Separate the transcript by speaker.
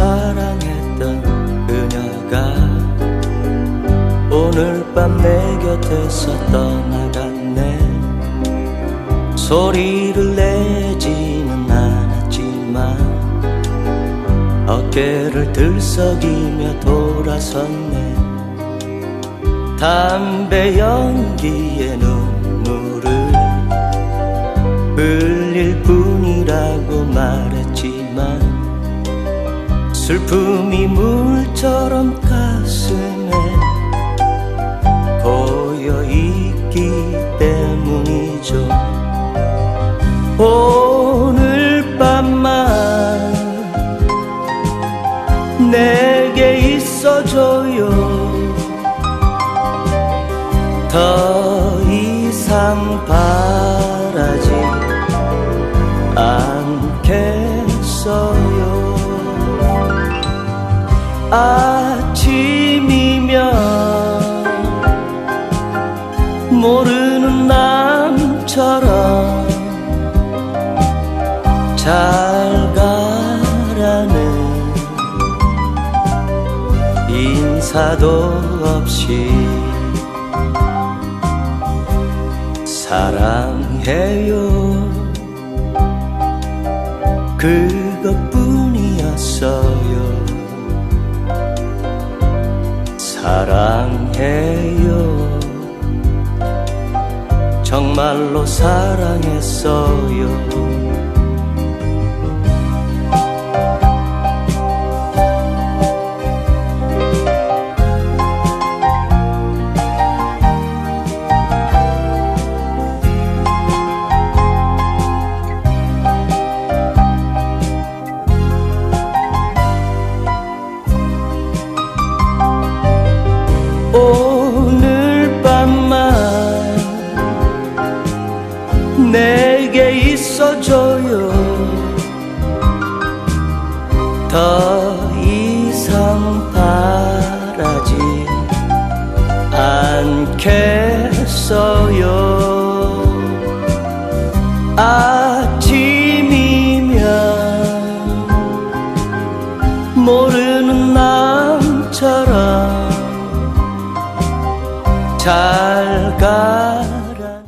Speaker 1: 사랑했던 그녀가 오늘 밤 내 곁에서 떠나갔네. 소리를 내지는 않았지만 어깨를 들썩이며 돌아섰네. 담배 연기에 눈 오늘 밤만 내게 있어줘요. 더 이상 바라지 않겠어요. 아침이면 모르는 남처럼 인사도 없이 사랑해요. 그것뿐이었어요. 사랑해요. 정말로 사랑했어요 내게 있어줘요. 더 이상 바라지 않겠어요. 아침이면 모르는 남처럼 잘가